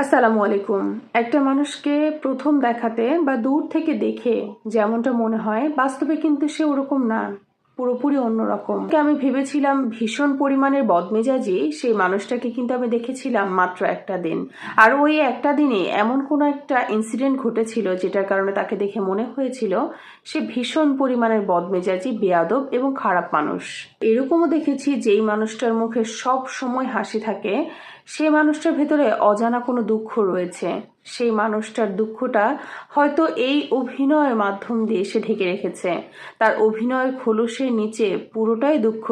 আসসালামু আলাইকুম। একটা মানুষকে প্রথম দেখাতে বা দূর থেকে দেখে যেমনটা মনে হয়, বাস্তবে কিন্তু সে ওরকম না। পুরোপুরি অন্যরকম। আমি ভেবেছিলাম ভীষণ পরিমাণের বদমেজাজি সেই মানুষটাকে কিন্তু আমি দেখেছিলাম মাত্র একটা দিন। আর ওই একটা দিনে এমন কোনো একটা ইনসিডেন্ট ঘটেছিল যেটার কারণে তাকে দেখে মনে হয়েছিল সে ভীষণ পরিমাণের বদমেজাজি, বেয়াদব এবং খারাপ মানুষ। এরকমও দেখেছি যেই মানুষটার মুখে সব সময় হাসি থাকে, সে মানুষটার ভেতরে অজানা কোনো দুঃখ রয়েছে। সেই মানুষটার দুঃখটা হয়তো এই অভিনয়ের মাধ্যম দিয়ে সে ঢেকে রেখেছে। তার অভিনয়ের খোলসের নিচে পুরোটাই দুঃখ।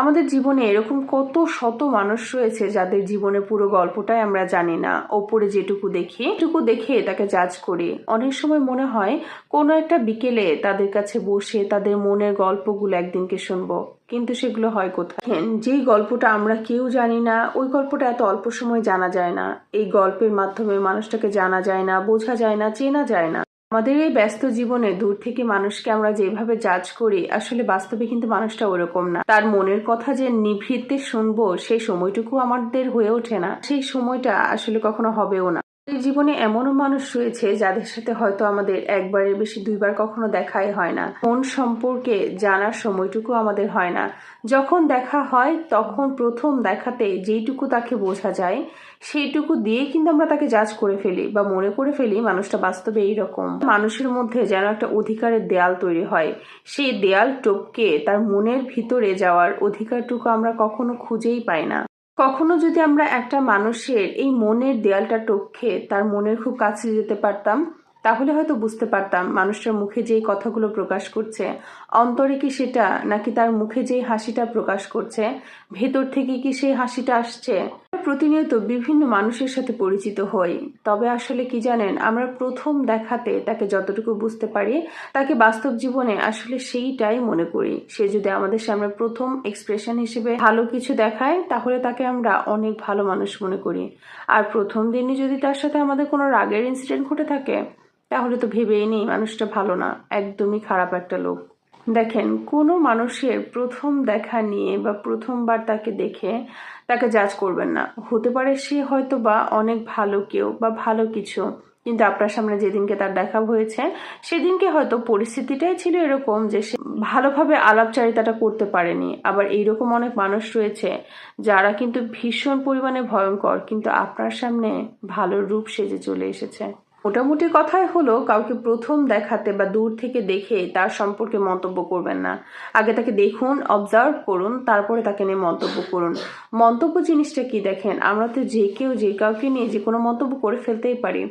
আমাদের জীবনে এরকম কত শত মানুষ রয়েছে যাদের জীবনে পুরো গল্পটাই আমরা জানি না। ওপরে যেটুকু দেখি, এটুকু দেখে তাকে জাজ করি। অনেক সময় মনে হয় কোনো একটা বিকেলে তাদের কাছে বসে তাদের মনের গল্পগুলো একদিনকে শুনব, কিন্তু সেগুলো হয় কোথায়? যেই গল্পটা আমরা কেউ জানি না, ওই গল্পটা এত অল্প সময় জানা যায় না। এই গল্পের মাধ্যমে মানুষটাকে জানা যায় না, বোঝা যায় না, চেনা যায় না। আমাদের এই ব্যস্ত জীবনে দূর থেকে মানুষকে আমরা যেভাবে জাজ করি, আসলে বাস্তবে কিন্তু মানুষটা ওরকম না। তার মনের কথা যে নিভৃতে শুনব, সেই সময়টুকু আমাদের হয়ে ওঠে না। সেই সময়টা আসলে কখনো হবেও না। এই জীবনে এমনও মানুষ রয়েছে যাদের সাথে হয়তো আমাদের একবারের বেশি দুইবার কখনো দেখাই হয় না। মন সম্পর্কে জানার সময়টুকু আমাদের হয় না। যখন দেখা হয়, তখন প্রথম দেখাতে যেইটুকু তাকে বোঝা যায়, সেইটুকু দিয়ে কিন্তু আমরা তাকে জাজ করে ফেলি বা মনে করে ফেলি মানুষটা বাস্তবে এইরকম। মানুষের মধ্যে যেন একটা অধিকারের দেয়াল তৈরি হয়। সেই দেয়াল টপকে তার মনের ভিতরে যাওয়ার অধিকারটুকু আমরা কখনো খুঁজেই পাই না। কখনো যদি আমরা একটা মানুষের এই মনের দেয়ালটা টক্ষে তার মনের খুব কাছে যেতে পারতাম, তাহলে হয়তো বুঝতে পারতাম মানুষটার মুখে যেই কথাগুলো প্রকাশ করছে, অন্তরে কি সেটা নাকি তার মুখে যেই হাসিটা প্রকাশ করছে, ভেতর থেকে কি সেই হাসিটা আসছে। প্রতিনিয়ত বিভিন্ন মানুষের সাথে পরিচিত হই। তবে আসলে কি জানেন, আমরা প্রথম দেখাতে তাকে যতটুকু বুঝতে পারি, তাকে বাস্তব জীবনে আসলে সেইটাই মনে করি। সে যদি আমাদের সামনে প্রথম এক্সপ্রেশন হিসেবে ভালো কিছু দেখায়, তাহলে তাকে আমরা অনেক ভালো মানুষ মনে করি। আর প্রথম দিনই যদি তার সাথে আমাদের কোনো রাগের ইনসিডেন্ট ঘটে থাকে, তাহলে তো ভেবেই নেই মানুষটা ভালো না, একদমই খারাপ একটা লোক। দেখেন, কোনো মানুষের প্রথম দেখা নিয়ে বা প্রথমবার তাকে দেখে তাকে জাজ করবেন না। হতে পারে সে হয়তো বা অনেক ভালো কেউ বা ভালো কিছু, কিন্তু আপনার সামনে যেদিনকে তার দেখা হয়েছে, সেদিনকে হয়তো পরিস্থিতিটাই ছিল এরকম যে সে ভালোভাবে আলাপচারিতাটা করতে পারেনি। আবার এইরকম অনেক মানুষ রয়েছে যারা কিন্তু ভীষণ পরিমাণে ভয়ঙ্কর, কিন্তু আপনার সামনে ভালো রূপ সেজে চলে এসেছে। মোটামুটি কথাই হলো, কাউকে প্রথম দেখাতে বা দূর থেকে দেখে তার সম্পর্কে মন্তব্য করবেন না। আগে তাকে দেখুন অবজার্ভ করুন, তারপরে তাকে নিয়ে মন্তব্য করুন। মন্তব্য জিনিসটা কি দেখেন? আমরা তো যে কেউ, যে কাউকে নিয়ে যে কোনো মন্তব্য করে ফেলতেই পারি।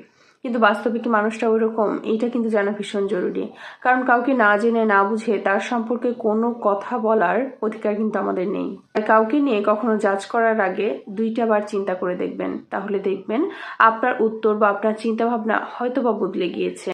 কিন্তু বাস্তবে কি মানুষটা ওই রকম এইটা কিন্তু জানা ভীষণ জরুরি। কারণ কাউকে না জেনে, না বুঝে তার সম্পর্কে কোনো কথা বলার অধিকার কিন্তু আমাদের নেই। কাউকে নিয়ে কখনো জাজ করার আগে দুইটা বার চিন্তা করে দেখবেন। তাহলে দেখবেন আপনার উত্তর বা আপনার চিন্তাভাবনা হয়তো বা বদলে গিয়েছে।